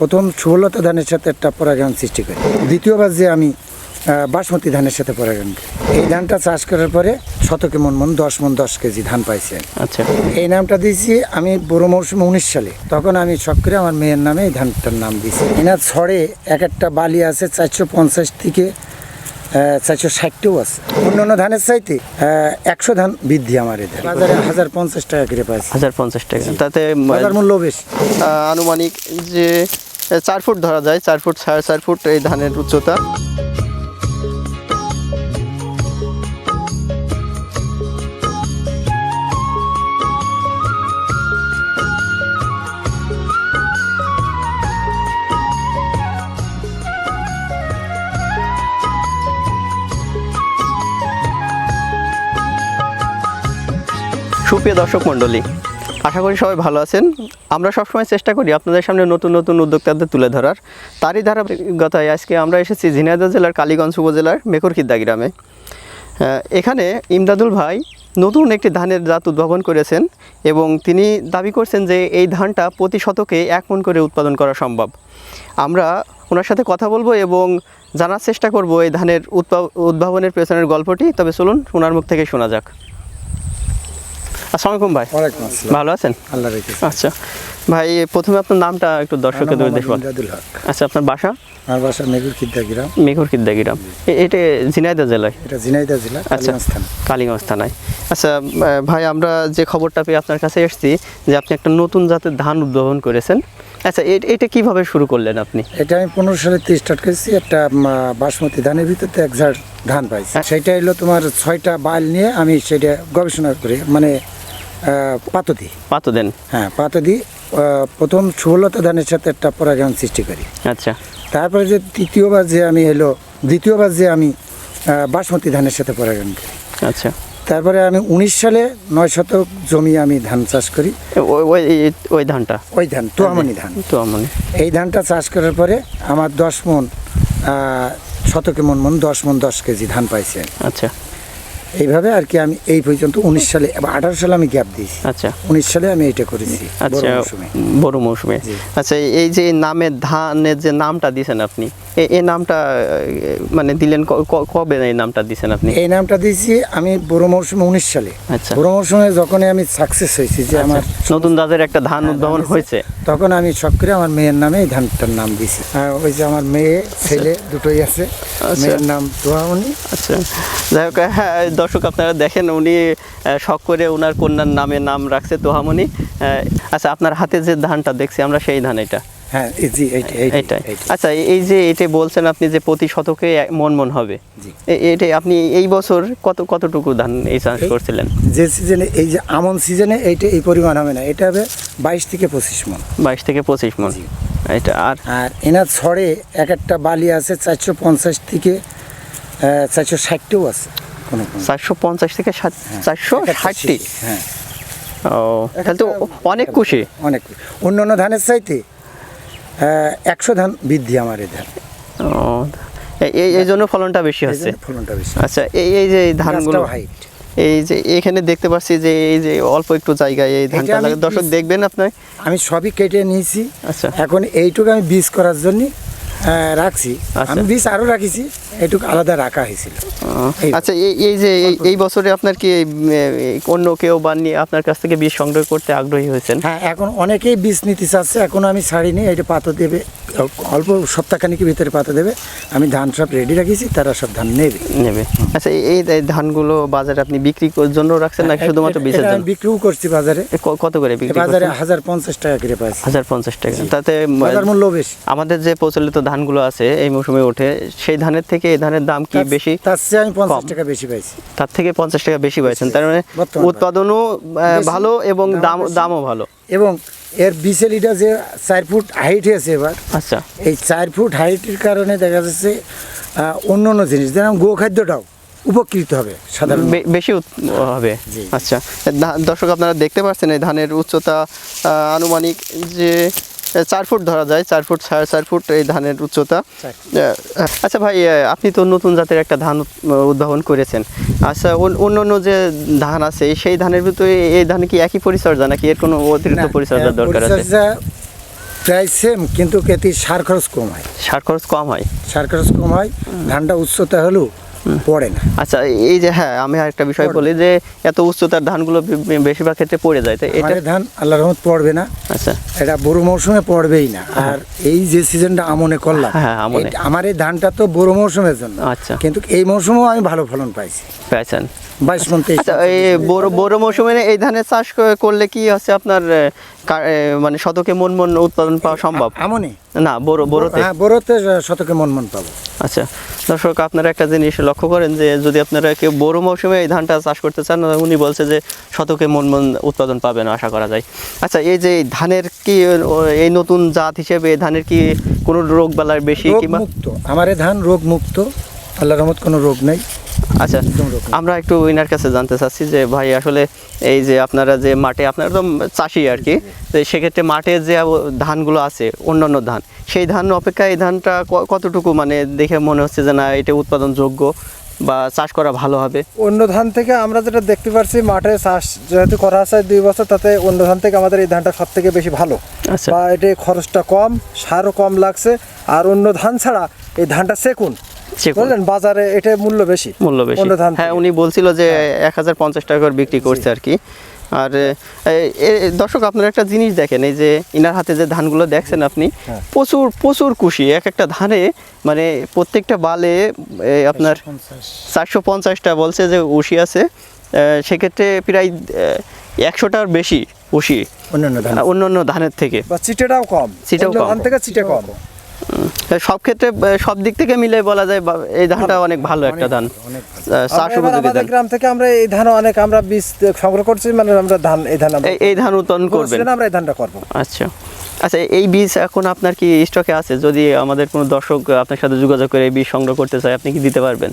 প্রথম সুবলতা ধানের সাথে একটা পরাগায়ন সৃষ্টি করি। দ্বিতীয়বার যে আমি বাসমতি ধানের সাথে পরাগায়ন করি। এই ধানটা চাষ করার পরে শতকে মন মন দশ মন দশ কেজি ধান পাইছি। আচ্ছা। এই নামটা দিয়েছি আমি বড় মৌসুমে উনিশ সালে। তখন আমি সক্রিয় করে আমার মেয়ের নামে এই ধানটার নাম দিয়েছি। এনার ছড়ে এক একটা বালি আছে চারশো পঞ্চাশ থেকে চারশো ষাটটাও আছে। অন্যান্য ধানের চাইতে? একশো ধান বৃদ্ধি আমার এদের। বাজারে হাজার পঞ্চাশ টাকা করে পাইছি। হাজার পঞ্চাশ টাকা। তাতে বাজার মূল্য বেশি। আনুমানিক যে চার ফুট ধরা যায় চার ফুট সাড়ে চার ফুট এই ধানের উচ্চতা। সুপ্রিয় দর্শক মণ্ডলী, আশা করি সবাই ভালো আছেন। আমরা সবসময় চেষ্টা করি আপনাদের সামনে নতুন নতুন উদ্যোক্তাদের তুলে ধরার। তারই ধারাবাহিকতায় আজকে আমরা এসেছি ঝিনাইদহ জেলার কালীগঞ্জ উপজেলার মেকরখিদ্দা গ্রামে। এখানে ইমদাদুল ভাই নতুন একটি ধানের জাত উদ্ভাবন করেছেন এবং তিনি দাবি করছেন যে এই ধানটা প্রতি শতকে এক মন করে উৎপাদন করা সম্ভব। আমরা ওনার সাথে কথা বলব এবং জানার চেষ্টা করব এই ধানের উদ্ভাবনের পেছনের গল্পটি। তবে চলুন ওনার মুখ থেকে শোনা যাক। আসসালামু আলাইকুম ভাই। ওয়ালাইকুম আসসালাম। ভালো আছেন? আল্লাহ রেখেছে। আচ্ছা। ভাই প্রথমে আপনার নামটা একটু আচ্ছা আপনার বাসা? আমার বাসা মেগুর খিদ্দা গ্রাম। মেঘুর কিদ্দা গ্রাম। এটা ঝিনাইদহ জেলায় এটা ঝিনাইদহ জেলা আচ্ছা কালীগঞ্জ থানায় আচ্ছা ভাই আমরা যে খবরটা পেয়ে আপনার কাছে এসেছি যে আপনি একটা নতুন জাতের ধান উদ্ভাবন করেছেন। আচ্ছা এটা কীভাবে শুরু করলেন আপনি? এটা আমি পনেরো সালে স্টার্ট করেছি। একটা বাসমতি ধানের ভিতরে এক ঝাড় ধান পাইছি। হ্যাঁ। সেটা হলো তোমার ছয়টা বাল নিয়ে আমি সেটা গবেষণা করি মানে পাতদি পাতো দেন? হ্যাঁ পাতদি প্রথম সুবলতা ধানের সাথে একটা পরাগায়ন সৃষ্টি করি। আচ্ছা। তারপরে যে তৃতীয়বার যে আমি এলো দ্বিতীয়বার যে আমি বাসমতি ধানের সাথে পরাগায়ন করি। আচ্ছা। তারপরে আমি উনিশ সালে নয় শতক জমি আমি ধান চাষ করি। ওই ওই ওই ধানটা? ওই ধান তোয়ামনি ধান। তো মানে এই ধানটা চাষ করার পরে আমার দশ মন শতকে মন মন দশ মন দশ কেজি ধান পাইছি। আচ্ছা। এইভাবে আর কি আমি এই পর্যন্ত উনিশ সালে আঠারো সালে আমি গ্যাপ দিয়েছি। আচ্ছা। উনিশ সালে আমি এইটা করেছি বড় আচ্ছা মৌসুমে। বড় মৌসুমে। আচ্ছা এই যে নামের ধানের যে নামটা দিয়েছেন আপনি এই নামটা মানে দিলেন কবে এই নামটা দিয়েছেন আপনি? এই নামটা দিয়েছি আমি বড় মৌসুমে উনিশ সালে। আচ্ছা। বড় মৌসুমে যখনই আমি সাকসেস হয়েছি যে আমার নতুন দাদের একটা ধান উদ্ভাবন হয়েছে। তখন আমি সব করে আমার মেয়ের নামে এই ধানটার নাম দিয়েছি। ওই যে আমার মেয়ে ছেলে দুটোই আছে। মেয়ের নাম তোয়ামনি আচ্ছা। যাই হোক হ্যাঁ দর্শক আপনারা দেখেন উনি শখ করে ওনার কন্যার নামে নাম রাখছে তোহামনি আচ্ছা আপনার হাতে যে ধানটা দেখছি আমরা সেই ধান এটা। হ্যাঁ জি। আচ্ছা এই- যে এটা বলছেন আপনি যে প্রতি শতকে মন মন হবে। জি। এ- এটাই আপনি এই বছর কত কতটুকু ধান এই চাষ করছিলেন? যে সিজনে এই যে আমন সিজনে এইটা এই পরিমাণ হবে না এটা হবে বাইশ থেকে পঁচিশ মন। বাইশ থেকে পঁচিশ মন। এটা আর? আর এনার ছড়ে এক একটা বালি আছে চারশো পঞ্চাশ থেকে চারশো ষাটটাও আছে। চারশো পঞ্চাশ থেকে চারশো এক ষাটটি হ্যাঁ। ও তাহলে তো অনেক খুশি। অনেক অন্য অন্য ধানের চাইতে একশো ধান বৃদ্ধি আমার এই ধান। ও এই- এই জন্য ফলনটা বেশি হচ্ছে। ফলনটা বেশি। আচ্ছা এই এই যে ধানগুলো height। এই যে এখানে দেখতে পাচ্ছি যে এই যে অল্প একটু জায়গায় এই ধানটা দর্শক দেখবেন আপনি। আমি সবই কেটে নিয়েছি। আচ্ছা। এখন এইটুকু আমি বীজ করার জন্য রাখছি। আচ্ছা। আমি বীজ আরও রাখিছি। এইটুকু আলাদা রাখা হয়েছিল। আচ্ছা এই এই যে এই- বছরে আপনার কি অন্য কেউ বা নিয়ে আপনার কাছ থেকে বীজ সংগ্রহ করতে আগ্রহী হয়েছেন? হ্যাঁ এখন অনেকেই বীজ নিতে চাচ্ছে। এখনও আমি ছাড়িনি। এটা পাতা দেবে অল্প সপ্তাহখানিকের ভিতরে পাতা দেবে। আমি ধান সব রেডি রাখিছি তারা সব ধান নেবে। নেবে। আচ্ছা এই- ধানগুলো বাজারে আপনি বিক্রি জন্য রাখছেন নাকি শুধুমাত্র এটা- বীজের জন্য? বিক্রিও করছি বাজারে। কত করে বিক্রি বাজারে হাজার পঞ্চাশ টাকা করে পাইছি। হাজার পঞ্চাশ টাকা। তাতে বাজার মূল্য বেশি। আমাদের যে প্রচলিত ধানগুলো আছে এই মৌসুমে ওঠে সেই ধানের থেকে এই ধানের দাম কি বেশি? তার চেয়ে আমি পঞ্চাশ টাকা বেশি পাইছি। তার থেকে পঞ্চাশ টাকা বেশি পাইছেন তার মানে উৎপাদনও ভালো এবং দাম দামও ভালো। এবং এর বিচেলিটা যে চার ফুট হাইট হয়েছে এবার আচ্ছা। এই চার ফুট হাইটের কারণে দেখা যাচ্ছে অন্য অন্য জিনিস যেমন গো খাদ্যটাও উপকৃত হবে সাধারণ বেশি হবে। আচ্ছা। দর্শক আপনারা দেখতে পাচ্ছেন এই ধানের উচ্চতা আনুমানিক যে চার ফুট ধরা যায় চার ফুট সাড়ে চার ফুট এই ধানের উচ্চতা। আচ্ছা ভাই আপনি তো নতুন জাতের একটা ধান উদ্ভাবন করেছেন। আচ্ছা অন্য অন্য যে ধান আছে সেই ধানের ভিতরে এই ধান কি একই পরিচর্যা নাকি এর কোনো অতিরিক্ত পরিচর্যার দরকার আছে? প্রায় সেম কিন্তু এতে সার খরচ কম হয়। সার খরচ কম হয়? সার খরচ কম হয় ধানটা উচ্চতা হলেও পড়ে না। আচ্ছা এই যে হ্যাঁ আমি আরেকটা বিষয় বলি যে এত উচ্চতার ধানগুলো বেশিরভাগ ক্ষেত্রে পড়ে যায় তো এটা ধান আল্লাহ রহমত পড়বে না। আচ্ছা। এটা বড় মৌসুমে পড়বেই না। আর এই যে সিজনটা আমনে করলাম হ্যাঁ, আমার এই ধানটা তো বড় মৌসুমের জন্য। আচ্ছা। কিন্তু এই মৌসুমেও আমি ভালো ফলন পাইছি। পেয়েছেন বাইশ মন তেইশ আচ্ছা এই বড় বড় মৌসুমে এই ধানের চাষ করলে কি হচ্ছে আপনার মানে শতকে মন মন উৎপাদন পাওয়া সম্ভব? আমনে? না বড় বড়তে। হ্যাঁ বড়তে শতকে মন মন পাবো। আচ্ছা। দর্শক আপনারা একটা জিনিস লক্ষ্য করেন যে যদি আপনারা কেউ বড় মৌসুমে এই ধানটা চাষ করতে চান উনি বলছে যে শতকে মন মন উৎপাদন পাবেন আশা করা যায়। আচ্ছা এই যে ধানের কি এই নতুন জাত হিসেবে ধানের কি কোনো রোগ বেলার বেশি কিংবা আমার এই ধান রোগ মুক্ত আল্লাহ রহমত কোনো রোগ নেই। আচ্ছা। আমরা একটু ইনার কাছে জানতে চাচ্ছি যে ভাই আসলে এই যে আপনারা যে মাঠে আপনারা তো চাষি আর কি সেক্ষেত্রে মাঠে যে ধানগুলো আছে অন্যান্য ধান সেই ধান অপেক্ষা এই ধানটা কতটুকু মানে দেখে মনে হচ্ছে যে না এটা উৎপাদনযোগ্য বা চাষ করা ভালো হবে অন্য ধান থেকে আমরা যেটা দেখতে পারছি মাঠে চাষ যেহেতু করা আছে দুই বছর তাতে অন্য ধান থেকে আমাদের এই ধানটা সব থেকে বেশি ভালো আচ্ছা। বা এটা খরচটা কম সারও কম লাগছে আর অন্য ধান ছাড়া এই ধানটা সেকুন বুঝলেন বাজারে এটা মূল্য বেশি? মূল্য বেশি। হ্যাঁ উনি বলছিল যে এক হাজার পঞ্চাশ টাকা করে বিক্রি করছে আর কি। আর দর্শক আপনারা একটা জিনিস দেখেন এই যে ইনার হাতে যে ধানগুলো দেখছেন আপনি হ্যাঁ। প্রচুর প্রচুর কুশি এক একটা ধানে মানে প্রত্যেকটা বালে আপনার চারশো পঞ্চাশটা বলছে যে উশি আছে। সেক্ষেত্রে প্রায় একশোটার বেশি উশি অন্যান্য ধান অন্য অন্য ধানের থেকে। বা চিটেটাও কম। চিটেও কম। থেকে চিটে কম। সব ক্ষেত্রে সব দিক থেকে মিলে বলা যায় এই ধানটা অনেক ভালো একটা ধান। চাষ আমাদের গ্রাম থেকে আমরা এই ধান অনেক আমরা বীজ সংগ্রহ করছি মানে আমরা ধান এই ধান এই- ধান উৎপাদন করবেন। আমরা এই ধানটা করব। আচ্ছা। আচ্ছা এই বীজ এখন আপনার কি স্টকে আছে? যদি আমাদের কোনো দর্শক আপনার সাথে যোগাযোগ করে এই বীজ সংগ্রহ করতে চায় আপনি কি দিতে পারবেন?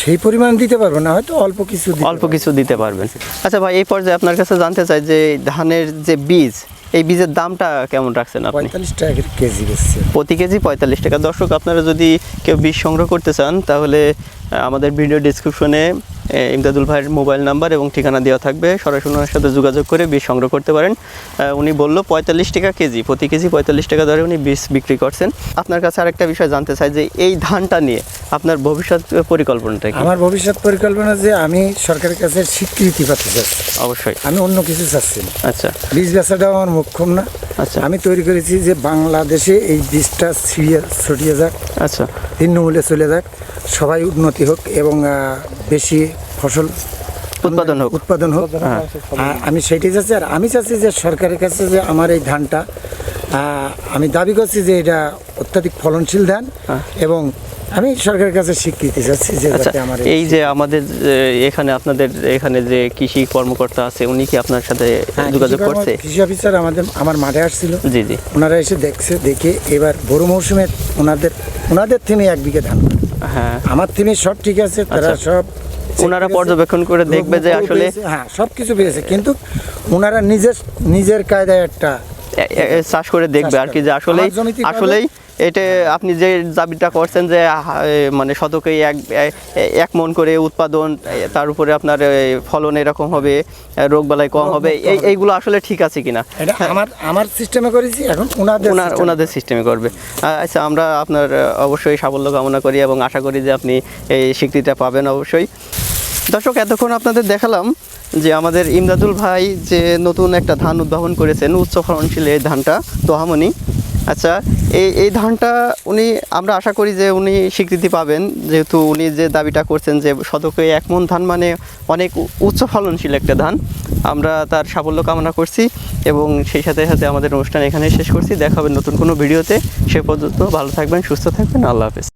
সেই পরিমাণ দিতে পারব না হয়তো অল্প কিছু অল্প কিছু দিতে পারবেন। আচ্ছা ভাই এই পর্যায়ে আপনার কাছে জানতে চাই যে ধানের যে বীজ এই বীজের দামটা কেমন রাখছেন আপনি? পঁয়তাল্লিশ টাকা কেজি বেচছে। প্রতি কেজি পঁয়তাল্লিশ টাকা। দর্শক আপনারা যদি কেউ বীজ সংগ্রহ করতে চান তাহলে আমাদের ভিডিও ডিসক্রিপশনে ইমদাদুল ভাইয়ের মোবাইল নাম্বার এবং ঠিকানা দেওয়া থাকবে। সরাসরি ওনার সাথে যোগাযোগ করে বীজ সংগ্রহ করতে পারেন। উনি বলল পঁয়তাল্লিশ টাকা কেজি। প্রতি কেজি পঁয়তাল্লিশ টাকা দরে উনি বীজ বিক্রি করছেন। আপনার কাছে আরেকটা বিষয় জানতে চাই যে এই ধানটা নিয়ে আপনার ভবিষ্যৎ পরিকল্পনাটা কি? আমার ভবিষ্যৎ পরিকল্পনা যে আমি সরকারের কাছে স্বীকৃতি পাতে চাচ্ছি। অবশ্যই। আমি অন্য কিছু চাচ্ছি না। আচ্ছা। বীজ বেচাটাও আমার মুখ্যম না। আচ্ছা। আমি তৈরি করেছি যে বাংলাদেশে এই বীজটা ছিড়িয়ে ছড়িয়ে যাক আচ্ছা। তৃণমূলে চলে যাক সবাই উন্নতি হোক এবং বেশি ফসল উৎপাদন হোক। উৎপাদন হোক। হ্যাঁ। আমি সেটাই চাচ্ছি। আর আমি চাচ্ছি যে সরকারের কাছে যে আমার এই ধানটা আমি দাবি করছি যে এটা অত্যাধিক ফলনশীল ধান এবং আমি সরকারের কাছে স্বীকৃতি চাচ্ছি যে। আচ্ছা আমার এই যে আমাদের এখানে আপনাদের এখানে যে কৃষি কর্মকর্তা আছে উনি কি আপনার সাথে হ্যাঁ, যোগাযোগ করছে? কৃষি অফিসার আমাদের আমার মাঠে আসছিল। জি জি। ওনারা এসে দেখছে দেখে এবার বড় মৌসুমে ওনাদের ওনাদের থেমে এক বিঘে ধান। হ্যাঁ। আমার থেমে সব ঠিক আছে তারা আচ্ছা। সব ওনারা পর্যবেক্ষণ করে দেখবে যে আসলে হ্যাঁ সব কিছু পেয়েছে। কিন্তু ওনারা নিজের নিজের কায়দায় একটা চাষ করে দেখবে আর কি যে আসলেই আসলেই এটা আপনি যে দাবিটা করছেন যে মানে শতকে এক এক মন করে উৎপাদন তার উপরে আপনার ফলন এরকম হবে রোগ বালাই কম হবে এই এইগুলো আসলে ঠিক আছে কিনা? এটা আমার আমার সিস্টেমে করেছি এখন ওনাদের ওনার ওনাদের সিস্টেমে করবে। আচ্ছা আমরা আপনার অবশ্যই সাফল্য কামনা করি এবং আশা করি যে আপনি এই স্বীকৃতিটা পাবেন অবশ্যই। দর্শক এতক্ষণ আপনাদের দেখালাম যে আমাদের ইমদাদুল ভাই যে নতুন একটা ধান উদ্ভাবন করেছেন উচ্চ ফলনশীল এই ধানটা, দোহামনি। আচ্ছা এই এই ধানটা উনি, আমরা আশা করি যে উনি স্বীকৃতি পাবেন, যেহেতু উনি যে দাবিটা করছেন যে শতকে এক মন ধান মানে অনেক উচ্চ ফলনশীল একটা ধান। আমরা তার সাফল্য কামনা করছি এবং সেই সাথে সাথে আমাদের অনুষ্ঠান এখানে শেষ করছি। দেখা হবে নতুন কোনো ভিডিওতে। সে পর্যন্ত ভালো থাকবেন, সুস্থ থাকবেন। আল্লাহ হাফেজ।